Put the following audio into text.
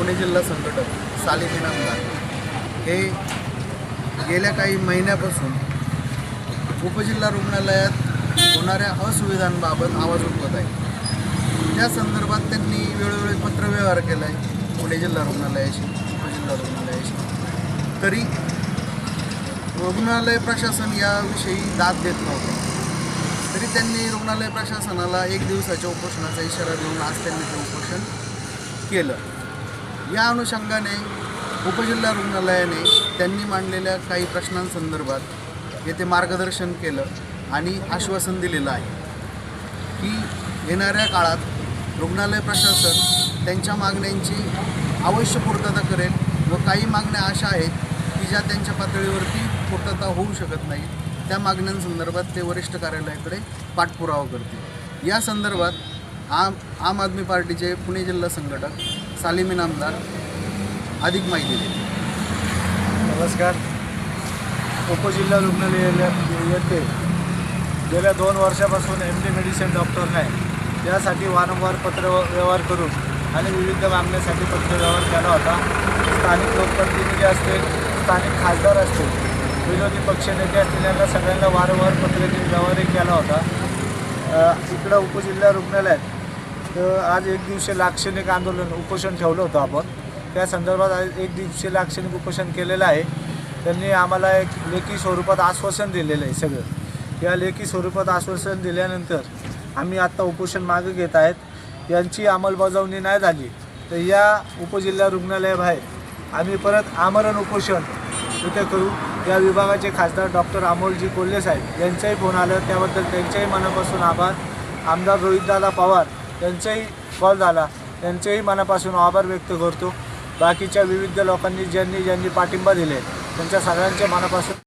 पुणे जिल्हा संघटक सालिम इनामदार हे गेल्या काही महिन्यापासून उपजिल्हा रुग्णालयात होणाऱ्या असुविधांबाबत आवाज उठवत आहे त्या संदर्भात त्यांनी वेळोवेळी पत्रव्यवहार केला आहे पुणे जिल्हा रुग्णालयाशी उपजिल्हा रुग्णालयाशी. तरी रुग्णालय प्रशासन याविषयी दाद देत नव्हतं. तरी त्यांनी रुग्णालय प्रशासनाला एक दिवसाच्या उपोषणाचा इशारा देऊन आज त्यांनी ते उपोषण केलं. या अनुषंगाने उपजिल्हा रुग्णालयाने त्यांनी मांडलेल्या काही प्रश्नांसंदर्भात येथे मार्गदर्शन केलं आणि आश्वासन दिलेलं आहे की येणाऱ्या काळात रुग्णालय प्रशासन त्यांच्या मागण्यांची अवश्य पूर्तता करेल व काही मागण्या अशा आहेत की ज्या त्यांच्या पातळीवरती पूर्तता होऊ शकत नाही त्या मागण्यांसंदर्भात ते वरिष्ठ कार्यालयाकडे पाठपुरावा करतील. या संदर्भात आम आम आदमी पार्टीचे पुणे जिल्हा संघटक सालिमी नामदार अधिक माहिती देते नमस्कार. उपजिल्हा रुग्णालय येथे गेल्या दोन वर्षापासून एम डी मेडिसिन डॉक्टर नाही त्यासाठी वारंवार पत्र व्यवहार करून आणि विविध मागण्यासाठी पत्र व्यवहार केला होता. स्थानिक लोकप्रतिनिधी असतील स्थानिक खासदार असतील विरोधी पक्षनेते असतील यांना सगळ्यांना वारंवार पत्र देऊन व्यवहारही केला होता. इकडं उपजिल्हा रुग्णालयात तर आज एक दिवशी लाक्षणिक आंदोलन उपोषण ठेवलं होतं आपण. त्या संदर्भात आज एक दिवशी लाक्षणिक उपोषण केलेलं आहे. त्यांनी आम्हाला एक लेखी स्वरूपात आश्वासन दिलेलं आहे सगळं. या लेखी स्वरूपात आश्वासन दिल्यानंतर आम्ही आत्ता उपोषण मागे घेत आहेत. यांची अंमलबजावणी नाही झाली तर या उपजिल्हा रुग्णालयाबाहेर आम्ही परत आमरण उपोषण इथे करू. या विभागाचे खासदार डॉक्टर अमोलजी कोल्हे साहेब यांचाही फोन आलं. त्याबद्दल त्यांच्याही मनापासून आभार. आमदार रोहितदादा पवार त्यांचाही कॉल झाला. त्यांचेही मनापासून आभार व्यक्त करतो. बाकीच्या विविध लोकांनी ज्यांनी ज्यांनी पाठिंबा दिले त्यांच्या सगळ्यांच्या मनापासून